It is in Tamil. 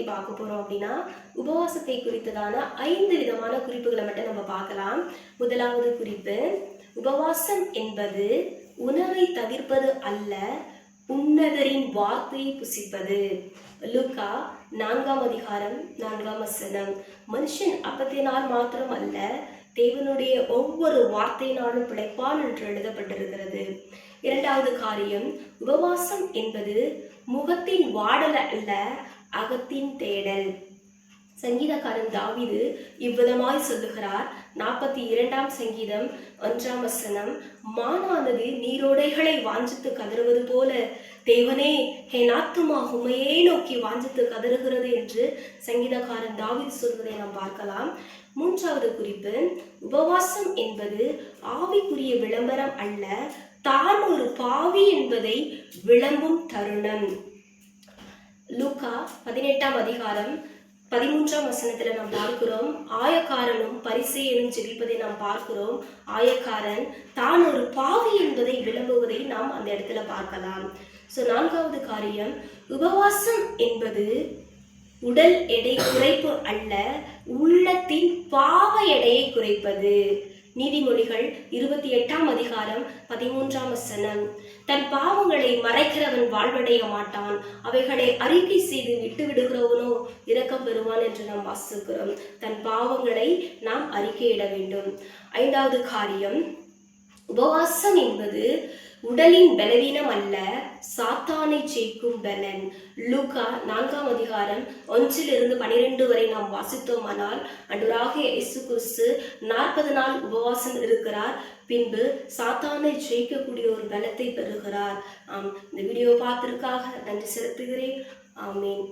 பற்றி பார்க்க போகிறோம் அப்படின்னா உபவாசத்தை குறித்ததான ஐந்து விதமான குறிப்புகளை மட்டும் நம்ம பார்க்கலாம். முதலாவது குறிப்பு உபவாசம் என்பது உணவை தவிர்ப்பது அல்ல உன்னதரின் வார்த்தையை புசிப்பது. லுக்கா நான்காம் அதிகாரம் நான்காம் வசனம். மனுஷன் அப்பத்தினால் மாத்திரம் அல்ல தேவனுடைய ஒவ்வொரு வார்த்தையினாலும் பிழைப்பான் என்று எழுதப்பட்டிருக்கிறது. இரண்டாவது காரியம் உபவாசம் என்பது முகத்தின் வாடலை அல்ல அகத்தின் தேடல். சங்கீதக்காரன் தாவிது இவ்விதமாய் சொல்லுகிறார். நாற்பத்தி இரண்டாம் சங்கீதம் ஒன்றாம் வசனம். மானானது நீரோடைகளை வாஞ்சித்து கதறுவது போல. தேவனே ஹே நாத்துமா உமையே நோக்கி வாஞ்சித்து கதறுகிறது என்று சங்கீதக்காரன் தாவிது சொல்வதை நாம் பார்க்கலாம். மூன்றாவது குறிப்பு. உபவாசம் என்பது ஆவிக்குரிய விளம்பரம் அல்ல. தான் ஒரு பாவி என்பதை விளம்பும் தருணம். லூக்கா பதினெட்டாம் அதிகாரம் பதிமூன்றாம் வசனத்துல நாம் பார்க்கிறோம் ஆயக்காரனும் பரிசெயனும் ஜெபிப்பதை நாம் பார்க்கிறோம். ஆயக்காரன் தான் ஒரு பாவி என்பதை விளம்புவதை நாம் அந்த இடத்துல பார்க்கலாம். ஸோ நான்காவது காரியம் உபவாசம் என்பது உடல் எடை குறைப்பு அல்ல உள்ளத்தின் பாவ எடையை குறைப்பது. நீதிமொழிகள் இருபத்தி எட்டாம் அதிகாரம் பதிமூன்றாம் வசனம். தன் பாவங்களை மறைக்கிறவன் வாழ்வடைய மாட்டான். அவைகளை அறிக்கை செய்து விட்டு விடுகிறவனோ இரக்கம் பெறுவான் என்று நாம் வாசிக்கிறோம். தன் பாவங்களை நாம் அறிக்கையிட வேண்டும். ஐந்தாவது காரியம் உபவாசம் என்பது உடலின் பலவீனம் அல்ல சாத்தானை ஜெயிக்கும் பலன். லூகா நான்காம் அதிகாரம் ஒன்றிலிருந்து பனிரெண்டு வரை நாம் வாசித்தோமானால் அன்றுராக இயேசு கிறிஸ்து நாற்பது நாள் உபவாசம் இருக்கிறார் பின்பு சாத்தானை ஜெயிக்கக்கூடிய ஒரு பலத்தை பெறுகிறார். ஆம் இந்த வீடியோ பார்த்திருக்காக நன்றி செலுத்துகிறேன். ஆமீன்.